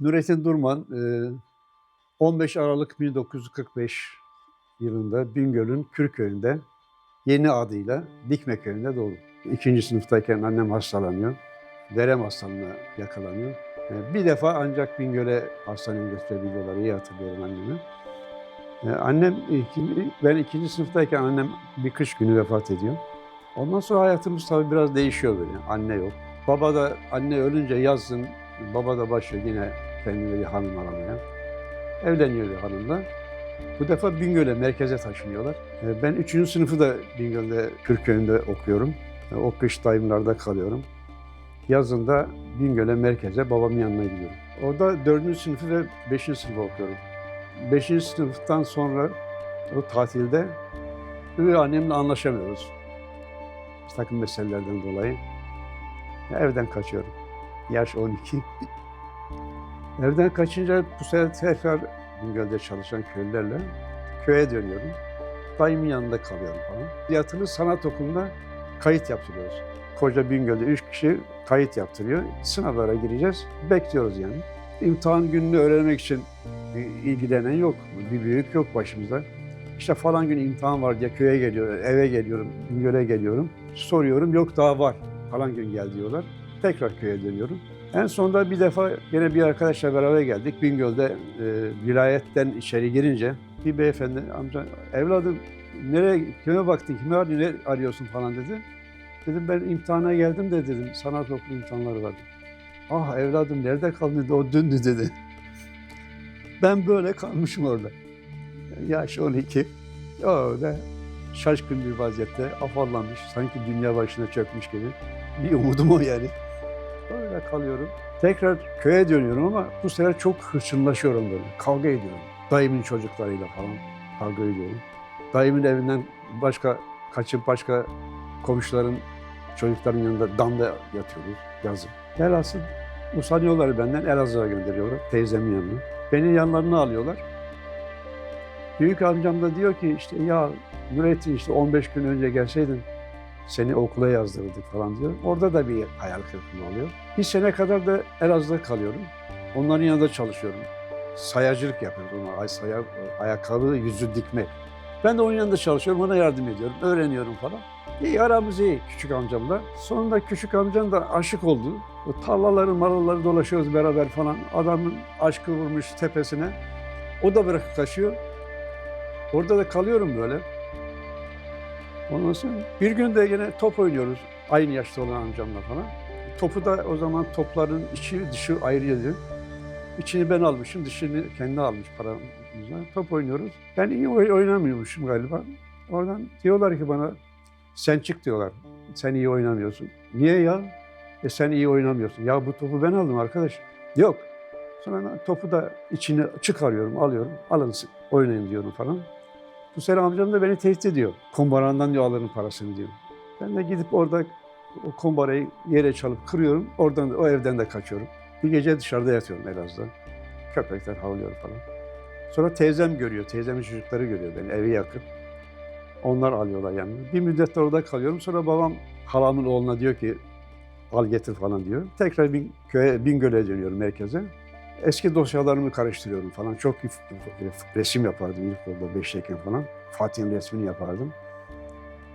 Nurettin Durman e, 15 Aralık 1945 yılında Bingöl'ün Kürköy'ünde yeni adıyla Dikme Köyü'nde doğdu. İkinci sınıftayken annem hastalanıyor. Verem hastalığına yakalanıyor. E, Bir defa ancak Bingöl'e hastaneye götürebiliyorlar. İyi hatırlıyorum annemi. E, Annem, ben ikinci sınıftayken annem bir kış günü vefat ediyor. Ondan sonra hayatımız tabii biraz değişiyor böyle. Anne yok. Baba da anne ölünce yazın baba da başlıyor yine kendine bir hanım aramaya. Evleniyor bir hanımla. Bu defa Bingöl'e, merkeze taşınıyorlar. E, Ben üçüncü sınıfı da Bingöl'de, Kürköy'ünde okuyorum. E, O kış dayımlarda kalıyorum. Yazın da Bingöl'e, merkeze babamın yanına gidiyorum. Orada dördüncü sınıfı ve beşinci sınıfı okuyorum. Beşinci sınıftan sonra o tatilde üvey annemle anlaşamıyoruz. Bir takım meselelerden dolayı. Evden kaçıyorum. Yaş 12. Evden kaçınca bu sefer tekrar Bingöl'de çalışan köylülerle köye dönüyorum. Dayımın yanında kalıyorum falan. Yatılı sanat okulunda kayıt yaptırıyoruz. Koca Bingöl'de üç kişi kayıt yaptırıyor. Sınavlara gireceğiz. Bekliyoruz yani. İmtihan gününü öğrenmek için ilgilenen yok. Bir büyük yok başımızda. İşte falan gün imtihan var diye köye geliyor, eve geliyorum, Bingöl'e geliyorum. Soruyorum, yok daha var. Falan gün gel diyorlar. Tekrar köye dönüyorum. En sonunda bir defa yine bir arkadaşla beraber geldik. Bingöl'de e, vilayetten içeri girince bir beyefendi amca evladım nereye kime baktın kime arıyor, ne arıyorsun falan dedi. Dedim ben imtihana geldim de dedim sanat okulu imtihanları vardı. Ah evladım nerede kaldın dedi o dündü dedi. Ben böyle kalmışım orada. Yaş 12. Öyle şaşkın bir vaziyette afallamış. Sanki dünya başına çökmüş gibi. Bir umudum o yani. Öyle kalıyorum. Tekrar köye dönüyorum ama bu sefer çok hırçınlaşıyorum böyle. Kavga ediyorum. Dayımın çocuklarıyla falan kavga ediyorum. Dayımın evinden başka kaçıp başka komşuların çocukların yanında damda yatıyoruz yazın. Velhasıl usanıyorlar benden Elazığ'a gönderiyorlar teyzemin yanına. Beni yanlarına alıyorlar. Büyük amcam da diyor ki işte ya Nurettin işte 15 gün önce gelseydin seni okula yazdırırdık falan diyor. Orada da bir hayal kırıklığı oluyor. Bir sene kadar da Elazığ'da kalıyorum. Onların yanında çalışıyorum. Sayacılık yapıyoruz ona. Ay, saya, ayakkabı, yüzü dikmek. Ben de onun yanında çalışıyorum, ona yardım ediyorum, öğreniyorum falan. İyi aramız iyi küçük amcamla. Sonunda küçük amcam da aşık oldu. O tarlaları, maraları dolaşıyoruz beraber falan. Adamın aşkı vurmuş tepesine. O da bırakıp kaçıyor. Orada da kalıyorum böyle. Ondan sonra bir gün de yine top oynuyoruz. Aynı yaşta olan amcamla falan. Topu da o zaman topların içi dışı ayrıydı. İçini ben almışım, dışını kendi almış paramızla. Top oynuyoruz. Ben iyi oy- oynamıyormuşum galiba. Oradan diyorlar ki bana, sen çık diyorlar. Sen iyi oynamıyorsun. Niye ya? E sen iyi oynamıyorsun. Ya bu topu ben aldım arkadaş. Yok. Sonra topu da içini çıkarıyorum, alıyorum. Alın oynayın diyorum falan. Sene amcam da beni tehdit ediyor. Kombarandan diyor alırım parasını diyor. Ben de gidip orada o kombarayı yere çalıp kırıyorum. Oradan da, o evden de kaçıyorum. Bir gece dışarıda yatıyorum Elazığ'da. Köpekler havlıyor falan. Sonra teyzem görüyor, teyzemin çocukları görüyor beni evi yakın. Onlar alıyorlar yanına. Bir müddet de orada kalıyorum. Sonra babam halamın oğluna diyor ki al getir falan diyor. Tekrar bin, köye, Bingöl'e dönüyorum merkeze. Eski dosyalarımı karıştırıyorum falan. Çok resim yapardım ilkokulda beşteyken falan. Fatih'in resmini yapardım.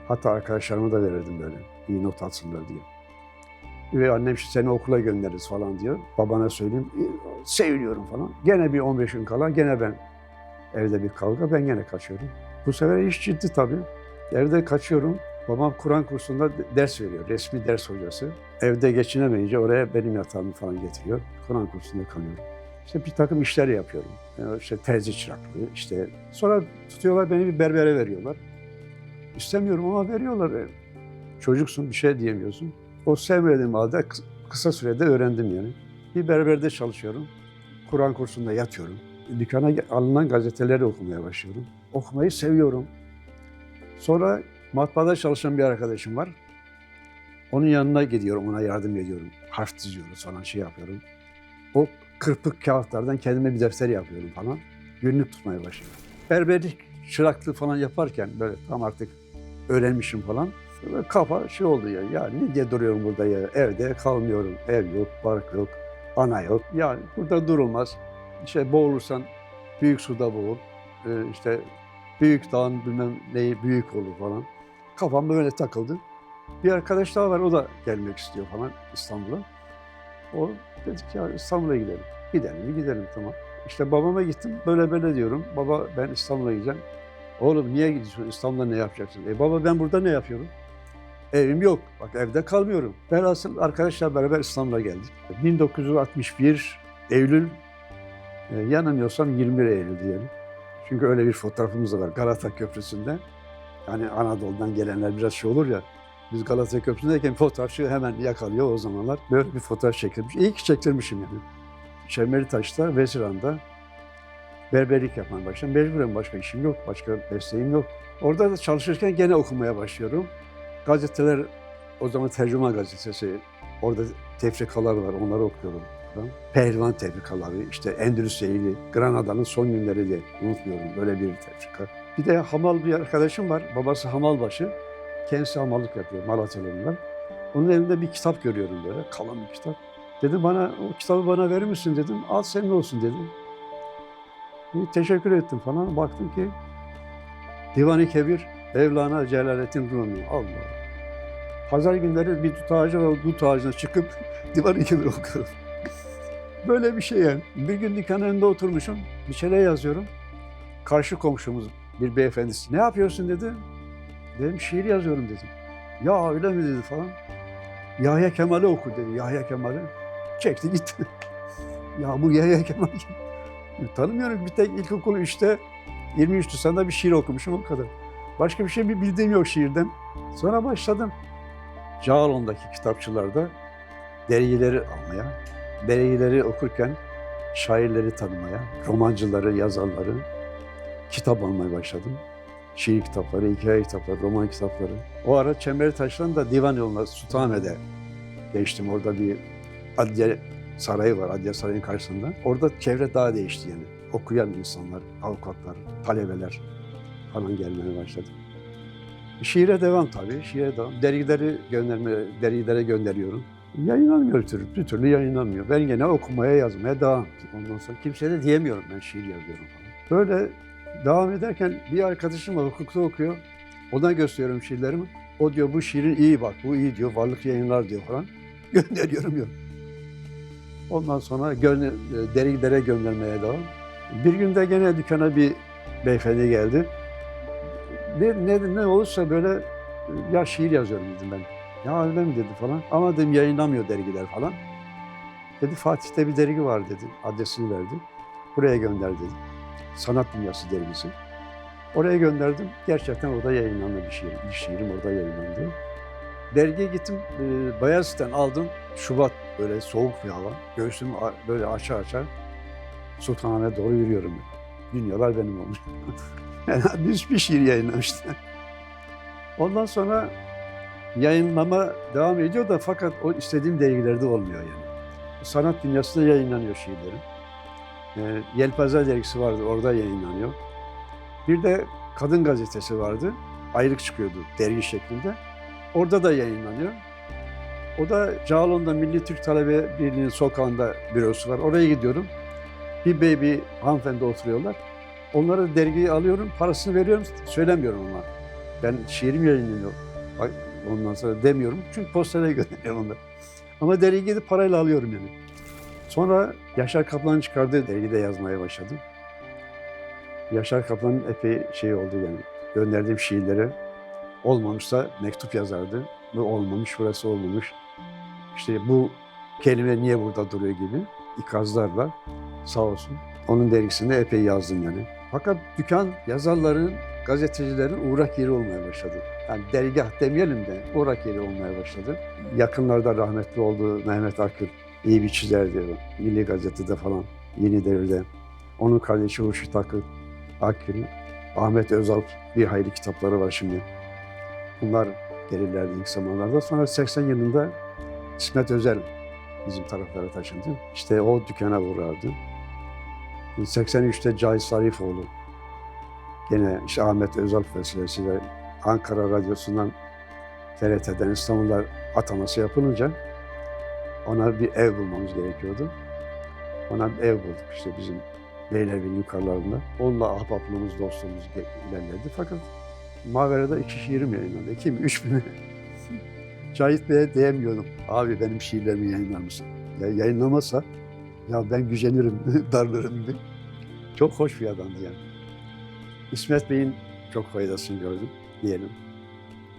Hatta arkadaşlarıma da verirdim böyle. iyi not alsınlar diye. Ve annem işte seni okula göndeririz falan diyor. Babana söyleyeyim. "E, Seviniyorum falan. Gene bir 15 gün kala gene ben evde bir kavga. Ben gene kaçıyorum. Bu sefer iş ciddi tabii. Evde kaçıyorum. Babam Kur'an kursunda de- ders veriyor. Resmi ders hocası. Evde geçinemeyince oraya benim yatağımı falan getiriyor. Kur'an kursunda kalıyorum. İşte bir takım işler yapıyorum. Yani işte terzi çıraklığı işte. Sonra tutuyorlar beni bir berbere veriyorlar. İstemiyorum ama veriyorlar. E, Çocuksun bir şey diyemiyorsun. O sevmediğim halde kı- kısa sürede öğrendim yani. Bir berberde çalışıyorum. Kur'an kursunda yatıyorum. Dükkana alınan gazeteleri okumaya başlıyorum. Okumayı seviyorum. Sonra matbaada çalışan bir arkadaşım var. Onun yanına gidiyorum, ona yardım ediyorum. Harf diziyoruz falan şey yapıyorum. O kırpık kağıtlardan kendime bir defter yapıyorum falan. Günlük tutmaya başlıyorum. Berberlik çıraklığı falan yaparken böyle tam artık öğrenmişim falan. Böyle kafa şey oldu ya. Ya ne diye duruyorum burada ya? Evde kalmıyorum. Ev yok, bark yok. Ana yok. Yani burada durulmaz. İşte boğulursan büyük suda boğul. Ee, işte büyük dağın bilmem neyi büyük olur falan. Kafam böyle takıldı. Bir arkadaş daha var o da gelmek istiyor falan İstanbul'a. O dedik ya İstanbul'a gidelim. Gidelim mi gidelim tamam. İşte babama gittim böyle böyle diyorum. Baba ben İstanbul'a gideceğim. Oğlum niye gidiyorsun İstanbul'da ne yapacaksın? E baba ben burada ne yapıyorum? Evim yok. Bak evde kalmıyorum. Velhasıl arkadaşlar beraber İstanbul'a geldik. 1961 Eylül, e, yanılmıyorsam 21 Eylül diyelim. Çünkü öyle bir fotoğrafımız da var Galata Köprüsü'nde. Yani Anadolu'dan gelenler biraz şey olur ya. Biz Galata Köprüsü'ndeyken fotoğrafçı hemen yakalıyor o zamanlar. Böyle bir fotoğraf çekilmiş. İyi ki çektirmişim yani. Şemeritaş'ta, Veziran'da berberlik yapmaya başladım. Mecburen başka işim yok, başka mesleğim yok. Orada da çalışırken gene okumaya başlıyorum. Gazeteler, o zaman tercüman gazetesi, orada tefrikalar var, onları okuyorum. falan. Pehlivan tefrikaları, işte Endülüs Seyri, Granada'nın son günleri diye unutmuyorum böyle bir tefrika. Bir de hamal bir arkadaşım var, babası hamalbaşı. Kendisi hamallık yapıyor, Malatyalı'ndan. Onun elinde bir kitap görüyorum böyle, kalın bir kitap. Dedi bana, o kitabı bana verir misin dedim, al senin olsun dedim. İyi, teşekkür ettim falan. Baktım ki Divan-ı Kebir, Mevlana Celaleddin Rumi. Allah. Pazar günleri bir dut ağacı o dut ağacına çıkıp Divan-ı Kebir okuyorum. Böyle bir şey yani. Bir gün dükkanın önünde oturmuşum, bir şeyler yazıyorum. Karşı komşumuz bir beyefendisi, ne yapıyorsun dedi. Dedim şiir yazıyorum dedim. Ya öyle mi dedi falan. Yahya Kemal'i oku dedi, Yahya Kemal'i. Çekti gitti. ya bu Yahya Kemal? Tanımıyorum. Bir tek ilkokul 3'te 23 Nisan'da bir şiir okumuşum o kadar. Başka bir şey bir bildiğim yok şiirden. Sonra başladım. Cağalon'daki kitapçılarda dergileri almaya, dergileri okurken şairleri tanımaya, romancıları, yazarları kitap almaya başladım. Şiir kitapları, hikaye kitapları, roman kitapları. O ara Çembertaş'tan da divan yoluna Sultanahmet'e geçtim. Orada bir adliye sarayı var, adliye sarayının karşısında. Orada çevre daha değişti yani. Okuyan insanlar, avukatlar, talebeler falan gelmeye başladı. Şiire devam tabii, şiire devam. Dergileri gönderme, dergilere gönderiyorum. Yayınlanmıyor bir türlü, bir türlü yayınlanmıyor. Ben gene okumaya, yazmaya devam. Ondan sonra kimseye de diyemiyorum ben şiir yazıyorum falan. Böyle devam ederken bir arkadaşım var, hukukta okuyor. Ona gösteriyorum şiirlerimi. O diyor bu şiirin iyi bak, bu iyi diyor, varlık yayınlar diyor falan. Gönderiyorum yok. Ondan sonra gönde, dergilere göndermeye devam. Bir günde gene dükkana bir beyefendi geldi. Ne, ne, ne olursa böyle ya şiir yazıyorum dedim ben. Ya öyle mi dedi falan. Ama dedim yayınlamıyor dergiler falan. Dedi Fatih'te bir dergi var dedi. Adresini verdi. Buraya gönder dedi. Sanat Dünyası dergisi. Oraya gönderdim. Gerçekten orada yayınlandı bir şiir. Bir şiirim orada yayınlandı. Dergiye gittim. E, Bayezid'den aldım. Şubat böyle soğuk bir hava. Göğsümü böyle aça aça Sultanahmet'e doğru yürüyorum. Dünyalar benim olmuş. yani bir, bir şiir yayınlamıştı. Ondan sonra yayınlama devam ediyor da fakat o istediğim dergilerde olmuyor yani. Sanat dünyasında yayınlanıyor şiirlerim. Ee, Yelpaze dergisi vardı, orada yayınlanıyor. Bir de Kadın Gazetesi vardı, ayrık çıkıyordu dergi şeklinde. Orada da yayınlanıyor. O da Cağalon'da Milli Türk Talebe Birliği'nin sokağında bürosu var. Oraya gidiyorum. Bir bey, bir hanımefendi oturuyorlar. Onlara dergiyi alıyorum, parasını veriyorum, söylemiyorum ama. Ben şiirim yayınlanıyor. Ondan sonra demiyorum. Çünkü postaya gönderiyorum onları. Ama dergiyi gidip parayla alıyorum yani. Sonra Yaşar Kaplan'ın çıkardığı dergide yazmaya başladım. Yaşar Kaplan'ın epey şey oldu yani. Gönderdiğim şiirlere olmamışsa mektup yazardı. Bu olmamış, burası olmamış. İşte bu kelime niye burada duruyor gibi ikazlarla sağ olsun. Onun dergisinde epey yazdım yani. Fakat dükkan yazarların, gazetecilerin uğrak yeri olmaya başladı. Yani dergah demeyelim de uğrak yeri olmaya başladı. Yakınlarda rahmetli oldu Mehmet Akül. İyi bir çizerdi. Milli Gazete'de falan, Yeni Devir'de. Onun kardeşi Hurşit Akıl, Akül, Ahmet Özalp bir hayli kitapları var şimdi. Bunlar gelirlerdi ilk zamanlarda. Sonra 80 yılında İsmet Özel bizim taraflara taşındı. İşte o dükkana uğrardı. 83'te Cahit Zarifoğlu gene işte Ahmet Özal vesilesiyle Ankara Radyosu'ndan TRT'den İstanbul'a ataması yapılınca ona bir ev bulmamız gerekiyordu. Ona bir ev bulduk işte bizim Beylerbeyi yukarılarında. Onunla ahbaplığımız, dostluğumuz ilerledi. Fakat Mavera'da iki şiirim yayınlandı. İki mi, üç mü? Cahit Bey'e diyemiyordum. Abi benim şiirlerimi yayınlar mısın? Ya yayınlamazsa ya ben gücenirim, darlarım gibi. Çok hoş bir adamdı yani. İsmet Bey'in çok faydasını gördüm diyelim.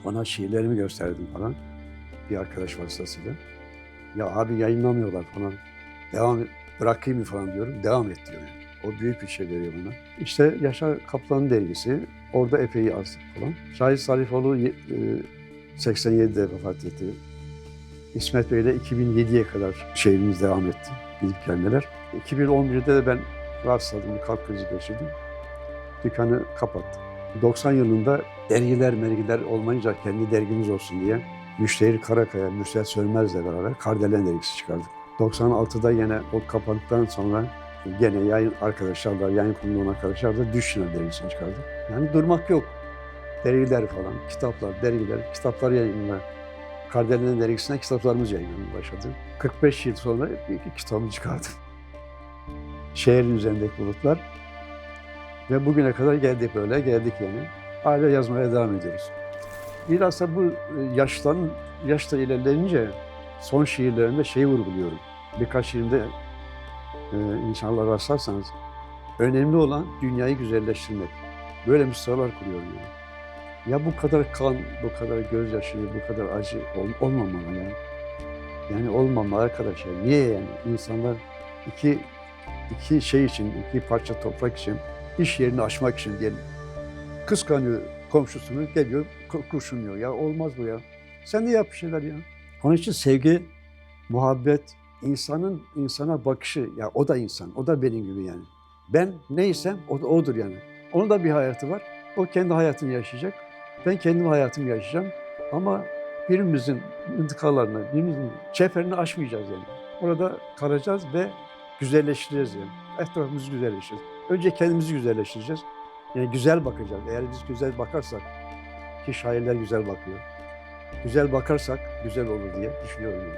Ona şiirlerimi gösterdim falan. Bir arkadaş vasıtasıyla. Ya abi yayınlamıyorlar falan. Devam et, bırakayım mı falan diyorum. Devam et diyor. yani. O büyük bir şey veriyor bana. İşte Yaşar Kaplan'ın dergisi. Orada epey yazdık falan. Şahit Salifoğlu ye- e, 87'de vefat etti. İsmet Bey'le 2007'ye kadar şehrimiz devam etti. Gidip gelmeler. 2011'de de ben rahatsızladım, bir kalp krizi geçirdim. Dükkanı kapattım. 90 yılında dergiler mergiler olmayınca kendi dergimiz olsun diye Müştehir Karakaya, Mürsel Sönmez'le beraber Kardelen dergisi çıkardık. 96'da yine o kapandıktan sonra gene yayın arkadaşlarla, yayın kurulu arkadaşlarla Düşler dergisini çıkardık. Yani durmak yok. Dergiler falan, kitaplar, dergiler, kitaplar yayınlar. Kardelen dergisine kitaplarımız yayınlanmaya başladı. 45 yıl sonra bir kitabımı çıkardım. Şehrin üzerindeki bulutlar. Ve bugüne kadar geldik böyle, geldik yani. Hala yazmaya devam ediyoruz. Bilhassa bu e, yaştan, yaşta ilerleyince son şiirlerinde şeyi vurguluyorum. Birkaç şiirimde e, inşallah rastlarsanız önemli olan dünyayı güzelleştirmek. Böyle mısralar kuruyorum yani. Ya bu kadar kan, bu kadar gözyaşı, bu kadar acı ol- olmamalı yani. Yani olmamalı arkadaşlar. Niye yani? İnsanlar iki, iki şey için, iki parça toprak için, iş yerini aşmak için diyelim. Kıskanıyor komşusunu, geliyor kurşunluyor. Ya olmaz bu ya. Sen de yap bir şeyler ya. Onun için sevgi, muhabbet, insanın insana bakışı, ya o da insan, o da benim gibi yani. Ben neysem o da odur yani. Onun da bir hayatı var. O kendi hayatını yaşayacak. Ben kendim hayatımı yaşayacağım. Ama birimizin intikalarını, birimizin çeperini aşmayacağız yani. Orada kalacağız ve güzelleştireceğiz yani. Etrafımızı güzelleştireceğiz. Önce kendimizi güzelleştireceğiz. Yani güzel bakacağız. Eğer biz güzel bakarsak, ki şairler güzel bakıyor. Güzel bakarsak güzel olur diye düşünüyorum.